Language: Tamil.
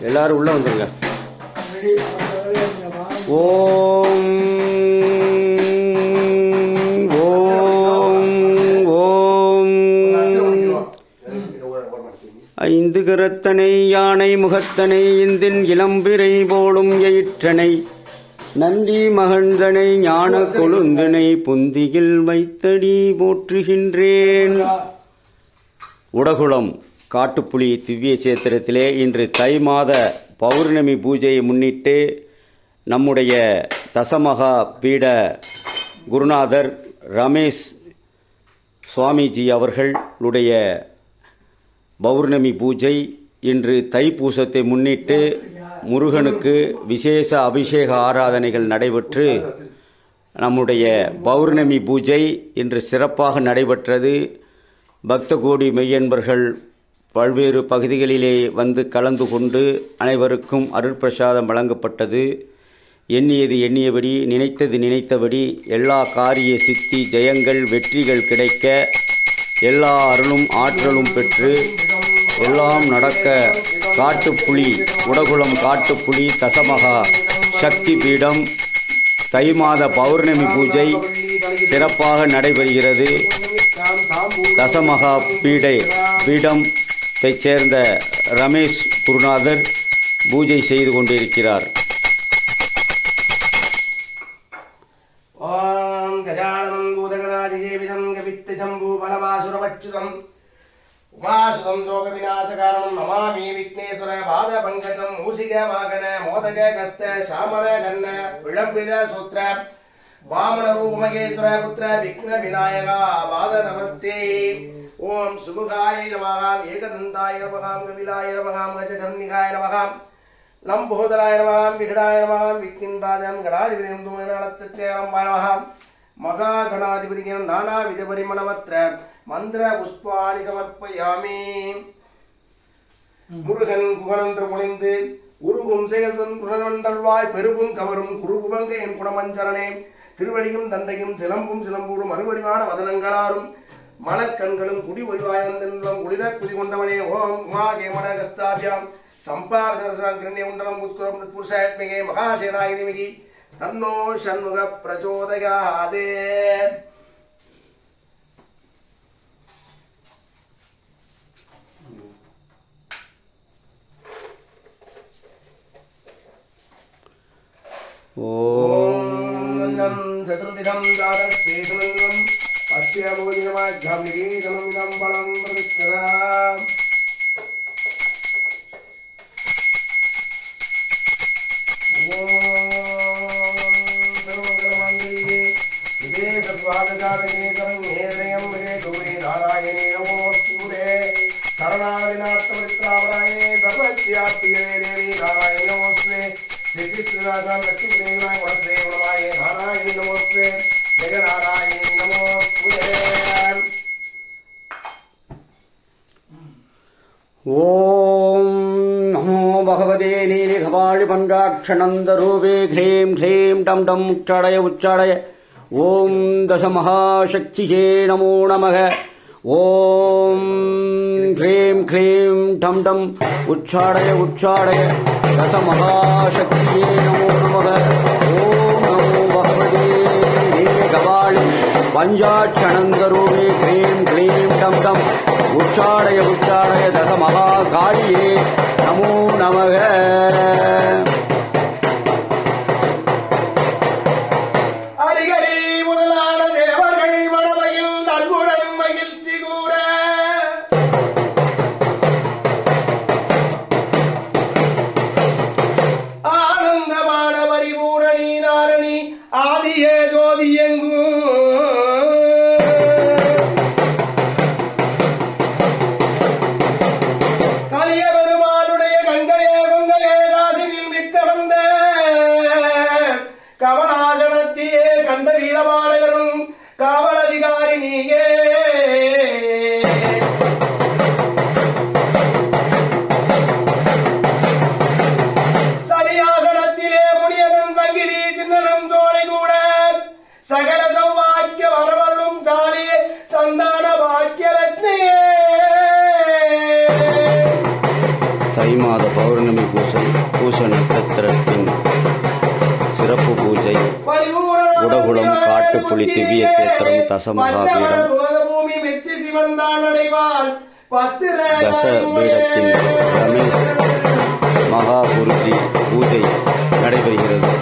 எல்லாரும் உள்ள வந்துருங்க. ஓம் ஓம் ஓம். ஐந்து கரத்தனை யானை முகத்தனை இந்தின் இளம்பிரை போலும் எயிற்றனை நந்தி மகந்தனை ஞான கொழுந்தனை புந்தியில் வைத்தடி போற்றுகின்றேன். உடகுளம். காட்டுப்புலி திவ்ய சேத்திரத்திலே இன்று தை மாத பௌர்ணமி பூஜையை முன்னிட்டு நம்முடைய தசமகா பீட குருநாதர் ரமேஷ் சுவாமிஜி அவர்களுடைய பௌர்ணமி பூஜை இன்று தைப்பூசத்தை முன்னிட்டு முருகனுக்கு விசேஷ அபிஷேக ஆராதனைகள் நடைபெற்று நம்முடைய பௌர்ணமி பூஜை இன்று சிறப்பாக நடைபெற்றது. பக்த கோடி மெய்யன்பர்கள் பல்வேறு பகுதிகளிலே வந்து கலந்து கொண்டு அனைவருக்கும் அருட்பிரசாதம் வழங்கப்பட்டது. எண்ணியது எண்ணியபடி நினைத்தது நினைத்தபடி எல்லா காரிய சித்தி ஜெயங்கள் வெற்றிகள் கிடைக்க எல்லா அருளும் ஆற்றலும் பெற்று எல்லாம் நடக்க காட்டுப்புலி உடகுளம் காட்டுப்புலி தசமகா சக்தி பீடம் தை மாத பௌர்ணமி பூஜை சிறப்பாக நடைபெறுகிறது. தசமகா பீடை பீடம் சேர்ந்த ரமேஷ் குருநாதர் பூஜை செய்து கொண்டிருக்கிறார். ஓம் கஜானனம் பூதகராஜேவிதம் கவித்து சம்பூ பலமாசுரபட்சுதம். உமாசுதம் சோக விநாசகாரணம் நமாமி விக்னேஸ்வர பாத பங்கஜம் மூசிக வாகன மோதக கஸ்த சாமர கண்ண விளம்பித சூத்திர வாமன ரூபமகேஸ்வர புத்திர விக்ன விநாயகா பாத நமஸ்தே. ஓம் சுமுகாய நமகாம் ஏகதந்தாய நமகாம் கபிலாய நமகாம் கஜகர்ணிகாய நமகாம் லம்போதராய நமகாம் விகடாய நமகாம் விக்கின்ராஜன் கணாதிபதியும் துமநாளத்திற்கேரம்பாய நமகாம் மகா கணாதிபதிகள் நானாவித பரிமளவத்திர மந்திர புஷ்பாணி சமர்ப்பயாமே. முருகன் குகனன்று முனைந்து உருகும் செயல் தன் குணவண்டல்வாய் பெருகும் கவரும் குருபுவங்க என் குணமஞ்சரணே திருவடியும் தண்டையும் சிலம்பும் சிலம்பூடும் அறுவடிவான வதனங்களாரும் மலக்கண்களும் குடி ஒளிவாயந்தென்றும் குளிர குதி கொண்டவனே ஓம் உமா கேமன கஸ்தாபியாம் சம்பாவிதரசாங்கிரண்ய உண்டலம் உத்குரம் புருஷாத்மிகே மகாசேனாய நிமிகி தன்னோ ஷண்முக பிரச்சோதயாதே ஓம். ूर्यमाघ्यनिकेतनमिदं बलं प्रतिष्ठता शरणादिनाथमित्रावराये भगवत्याप्तिये देवी नारायणे नमोऽस्मे श्रीकृष्णराजां लक्ष्मीदेवाय वरदेवनाय नारायणे नमोऽस्मे जगनारायण ஓம் நமோ பகவதே நீலிகபாழி பஞ்சாட்சணந்தரூபே ஹ்ரீம் ஹ்ரீம் டம் டம் உச்சாடய உச்சாடய. ஓம் தசமகாசக்தியே நமோ நமக. ஓம் ஹ்ரீம் ஹ்ரீம் டம் டம் உச்சாடய உச்சாடய. தசமகாசக்தியே நமோ நமக. ஓம் நமோ பகவதே நீலிகபாழி பஞ்சாட்சணந்தரூபே ஹ்ரீம் ஹ்ரீம் டம் உச்சாடய உச்சாடய தசமகா காளியே நமோ நமக. அதிகாரி நீயே சலியாசனத்திலே முனியனும் சங்கிலி சின்னனும் தோலை கூட. சகல சௌவாக்கிய வரவள்ளும் மாத பௌர்ணமி பூசை பூச நட்சத்திரத்தின் சிறப்பு பூஜை. உடகுளம் காட்டுப்புலி திவ்ய கேத்திரம் தசமகாபீடம் தச பீடத்தின் ரமேஷ் மகாகுருஜி பூஜை நடைபெறுகிறது.